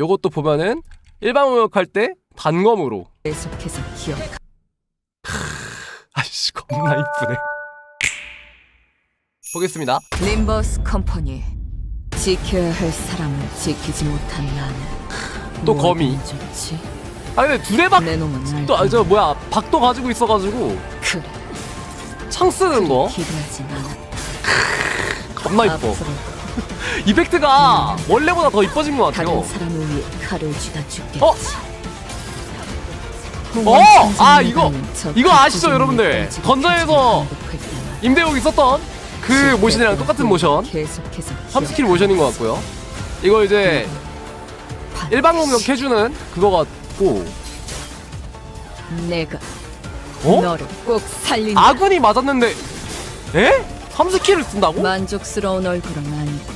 요것도 보면은 일반 무역할 때 단검으로 계속해서 기억. 아이씨 겁나 이쁘네 보겠습니다 림버스 컴퍼니. 지켜야 할 사람을 지키지 못한 나는 또뭘 거미. 하면 좋지? 아 근데 두레박 내 놈은 날 또저 뭐야 박도 가지고 있어가지고 그래. 창 쓰는 거 기도하진 않아. 겁나 이뻐 앞으로 이펙트가 원래보다 더 이뻐진 것 같아요 다른 사람을 위해 칼을 쥐다 죽겠지. 어? 어! 아, 이거- 이거 아시죠, 여러분들? 던전에서 임대욱이 썼던 그 모션이랑 똑같은 모션 계속해서 3스킬 모션인 것 같고요 이거 이제 일반 공격 해주는 그거 같고 내가 어? 너를 꼭 살린다. 아군이 맞았는데 에? 3스킬을 쓴다고? 만족스러운 얼굴은 아니고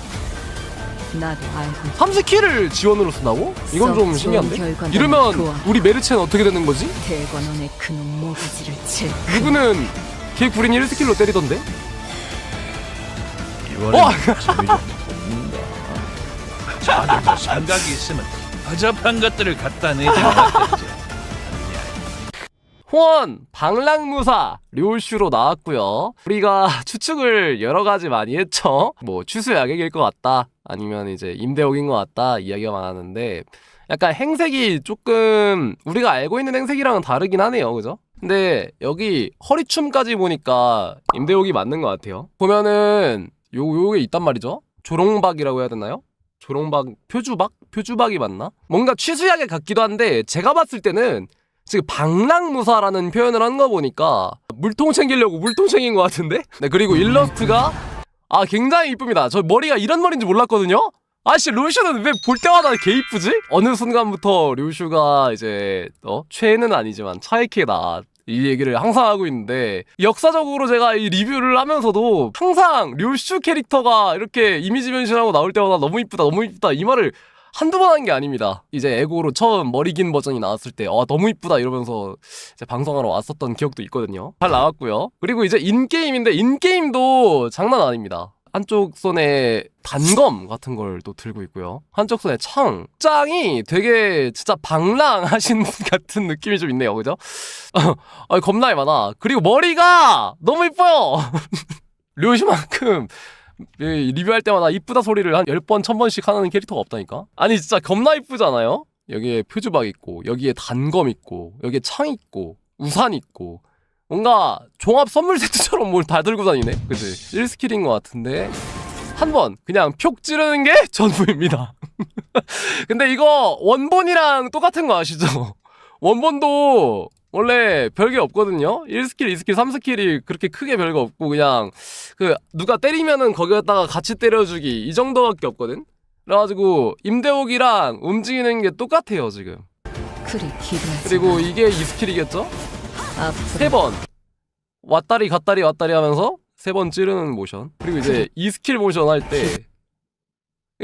나도 알고 3스킬을 지원으로 쓴다고? 이건 좀썩 신기한데? 결과는 이러면 좋아. 우리 메르체는 어떻게 되는 거지? 대관원의 그놈 모가지를 칠 누구는 걔 구린이 1스킬로 때리던데? 이번엔 어! 재미 좀 뽑는다. 자들도 생각이 있으면 허접한 것들을 갖다 내지 않았겠지. 호원 방랑무사 료슈로 나왔고요. 우리가 추측을 여러 가지 많이 했죠. 뭐 추수 야객일 것 같다. 아니면 이제 임대옥인 것 같다. 이야기가 많았는데 약간 행색이 조금 우리가 알고 있는 행색이랑은 다르긴 하네요. 그죠? 근데 여기 허리춤까지 보니까 임대옥이 맞는 것 같아요. 보면은 요 요게 있단 말이죠. 조롱박이라고 해야 되나요? 조롱박 표주박? 표주박이 맞나? 뭔가 취수야객 같기도 한데 제가 봤을 때는 지금 방랑무사라는 표현을 한 거 보니까 물통 챙기려고 물통 챙긴 것 같은데? 네 그리고 일러스트가 아 굉장히 이쁩니다. 저 머리가 이런 머리인지 몰랐거든요. 아씨 루슈는 왜 볼 때마다 개 이쁘지? 어느 순간부터 루슈가 이제 어 최애는 아니지만 차이키다 이 얘기를 항상 하고 있는데 역사적으로 제가 이 리뷰를 하면서도 항상 류슈 캐릭터가 이렇게 이미지 변신하고 나올 때마다 너무 이쁘다 너무 이쁘다 이 말을 한두 번 한 게 아닙니다. 이제 에고로 처음 머리 긴 버전이 나왔을 때, 아, 너무 이쁘다 이러면서 이제 방송하러 왔었던 기억도 있거든요. 잘 나왔고요. 그리고 이제 인게임인데, 인게임도 장난 아닙니다. 한쪽 손에 단검 같은 걸 또 들고 있고요. 한쪽 손에 창. 짱이 되게 진짜 방랑하신 분 같은 느낌이 좀 있네요. 그죠? 아, 겁나게 많아. 그리고 머리가 너무 이뻐요. 류시만큼 이 리뷰할 때마다 이쁘다 소리를 한 10번, 1000번씩 하는 캐릭터가 없다니까? 아니, 진짜 겁나 이쁘잖아요? 여기에 표주박 있고, 여기에 단검 있고, 여기에 창 있고, 우산 있고, 뭔가 종합 선물 세트처럼 뭘 다 들고 다니네? 그치? 1스킬인 것 같은데, 한 번 그냥 표 찌르는 게 전부입니다. 근데 이거 원본이랑 똑같은 거 아시죠? 원본도 원래 별게 없거든요. 1스킬, 2스킬, 3스킬이 그렇게 크게 별거 없고 그냥 그 누가 때리면은 거기에다가 같이 때려주기 이 정도밖에 없거든. 그래가지고 임대옥이랑 움직이는 게 똑같아요 지금. 기도하지 그리고 이게 2스킬이겠죠? 앞으로 세번 왔다리 갔다리 왔다리 하면서 세 번 찌르는 모션. 그리고 이제 2스킬 모션 할 때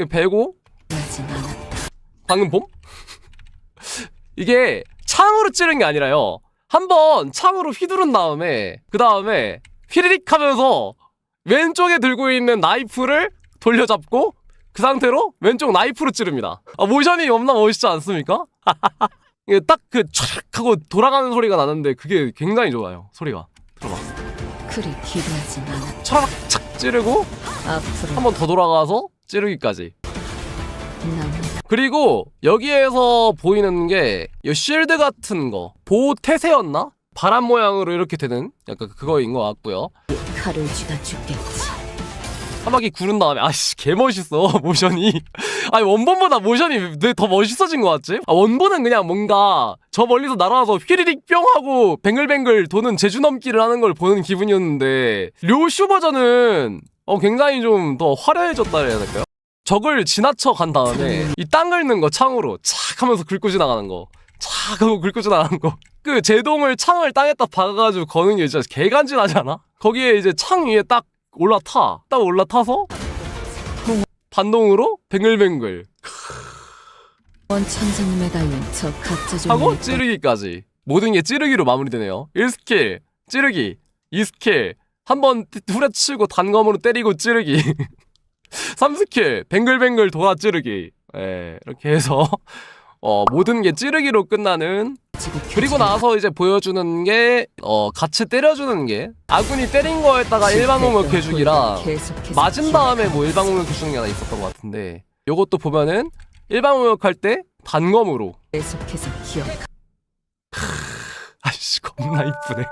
배고 않아 방금 봄? 이게 창으로 찌른 게 아니라요. 한번 창으로 휘두른 다음에 그 다음에 휘리릭 하면서 왼쪽에 들고 있는 나이프를 돌려잡고 그 상태로 왼쪽 나이프로 찌릅니다. 아, 모션이 너무나 멋있지 않습니까? 딱그 촥 하고 돌아가는 소리가 나는데 그게 굉장히 좋아요. 소리가. 들어봐. 그래 기도하진 않아 촥착 찌르고 앞으로 한 번 더 돌아가서 찌르기까지. 나는 그리고 여기에서 보이는 게 이 쉴드 같은 거 보호 태세였나? 바람 모양으로 이렇게 되는 약간 그거인 것 같고요. 쥐다 죽겠지 한 바퀴 구른 다음에 아씨 개 멋있어 모션이. 아니 원본보다 모션이 왜 더 멋있어진 것 같지? 아, 원본은 그냥 뭔가 저 멀리서 날아와서 휘리릭 뿅 하고 뱅글뱅글 도는 제주 넘기를 하는 걸 보는 기분이었는데 료슈 버전은 어, 굉장히 좀 더 화려해졌다 해야 될까요? 적을 지나쳐 간 다음에 이 땅 긁는 거 창으로 착 하면서 긁고 지나가는 거. 착 하고 긁고 지나가는 거. 그 제동을 창을 땅에다 박아가지고 거는 게 진짜 개간지나지 않아? 거기에 이제 창 위에 딱 올라타. 딱 올라타서 반동으로 뱅글뱅글 원천장에 매달린 저 가짜 하고 종류의 찌르기까지. 모든 게 찌르기로 마무리되네요. 1스킬, 찌르기, 2스킬, 한 번 후려치고 단검으로 때리고 찌르기. 3스킬, 뱅글뱅글 돌아 찌르기. 예, 이렇게 해서 어, 모든 게 찌르기로 끝나는 그리고 나서 이제 보여주는 게 어, 같이 때려주는 게 아군이 때린 거에다가 일반 공격 해주기랑 맞은 다음에 뭐 일반 공격 해주는 게 하나 있었던 것 같은데 요것도 보면은 일반 공격할 때 단검으로 계속해서 기억. 아이씨 겁나 이쁘네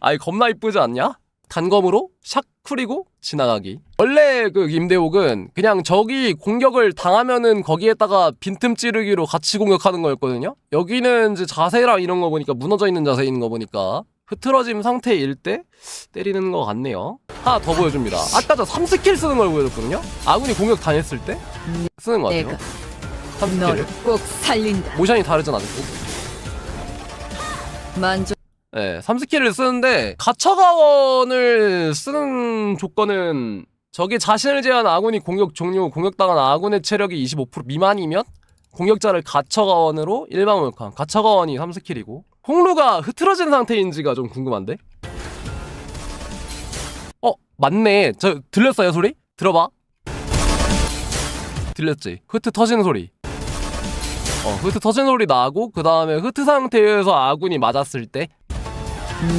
아이 겁나 이쁘지 않냐? 단검으로 샥 쿨이고 지나가기. 원래 그 임대옥은 그냥 적이 공격을 당하면은 거기에다가 빈틈 찌르기로 같이 공격하는 거였거든요. 여기는 이제 자세랑 이런 거 보니까 무너져 있는 자세인 거 보니까 흐트러짐 상태일 때 때리는 것 같네요. 하나 더 보여줍니다. 아까 저 3스킬 쓰는 걸 보여줬거든요. 아군이 공격 당했을 때 쓰는 거 같아요. 내가 3스킬을. 너를 꼭 살린다. 모션이 다르진 않고. 만족. 네, 3스킬을 쓰는데 가처가원을 쓰는 조건은 적이 자신을 제한 아군이 공격 종료 후 공격당한 아군의 체력이 25% 미만이면 공격자를 가처가원으로 공격함 가처가원이 3스킬이고. 홍루가 흐트러진 상태인지가 좀 궁금한데? 어 맞네. 저 들렸어요 소리? 들어봐. 들렸지. 흐트 터지는 소리. 어 흐트 터지는 소리 나고 그 다음에 흐트 상태에서 아군이 맞았을 때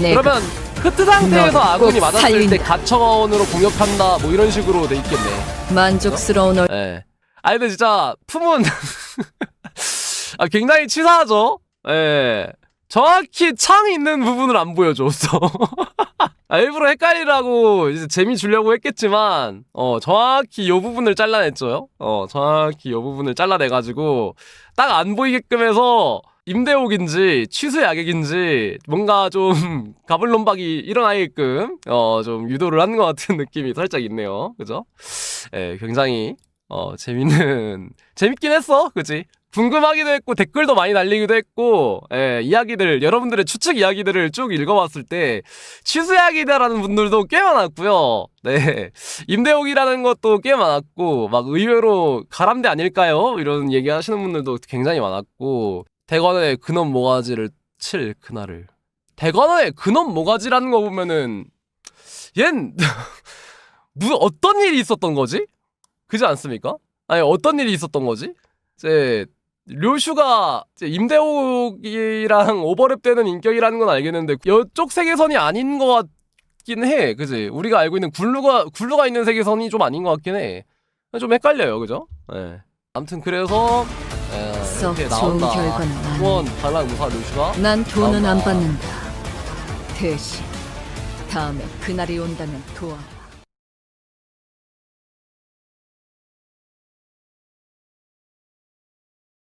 내가 그러면 흐트 상태에서 너를 아군이 꼭 맞았을 때 살린다. 가처원으로 공격한다 뭐 이런 식으로 돼 있겠네. 만족스러운 얼. 예. 아 근데 진짜 품은 아 굉장히 치사하죠. 예. 정확히 창 있는 부분을 안 보여줬어. 아, 일부러 헷갈리라고 이제 재미 주려고 했겠지만 어 정확히 요 부분을 잘라냈죠. 어 정확히 요 부분을 잘라내가지고 딱 안 보이게끔 해서 임대옥인지 취수 야객인지 뭔가 좀 가불론박이 일어나게끔 어 좀 유도를 한 것 같은 느낌이 살짝 있네요. 그죠? 예, 굉장히 어 재밌는 재밌긴 했어, 그지? 궁금하기도 했고 댓글도 많이 날리기도 했고 예, 이야기들 여러분들의 추측 이야기들을 쭉 읽어봤을 때 취수 이야기다라는 분들도 꽤 많았고요. 네, 임대옥이라는 것도 꽤 많았고 막 의외로 가람대 아닐까요? 이런 얘기하시는 분들도 굉장히 많았고 대관의 근원 모가지를 칠 그날을 대관의 근원 모가지라는 거 보면은 얜 무슨 어떤 일이 있었던 거지? 그지 않습니까? 아니 어떤 일이 있었던 거지? 이제 이제 임대옥이랑 오버랩되는 인격이라는 건 알겠는데 이쪽 세계선이 아닌 것 같긴 해, 그지? 우리가 알고 있는 굴루가 굴루가 있는 세계선이 좀 아닌 것 같긴 해. 좀 헷갈려요, 그죠? 예. 아무튼 그래서 예, 썩 이렇게 좋은 나온다. 결과는 아니야. 후원 반란 무사 료슈가 난 돈은 안. 받는다. 대신 다음에 그날이 온다면 도와라.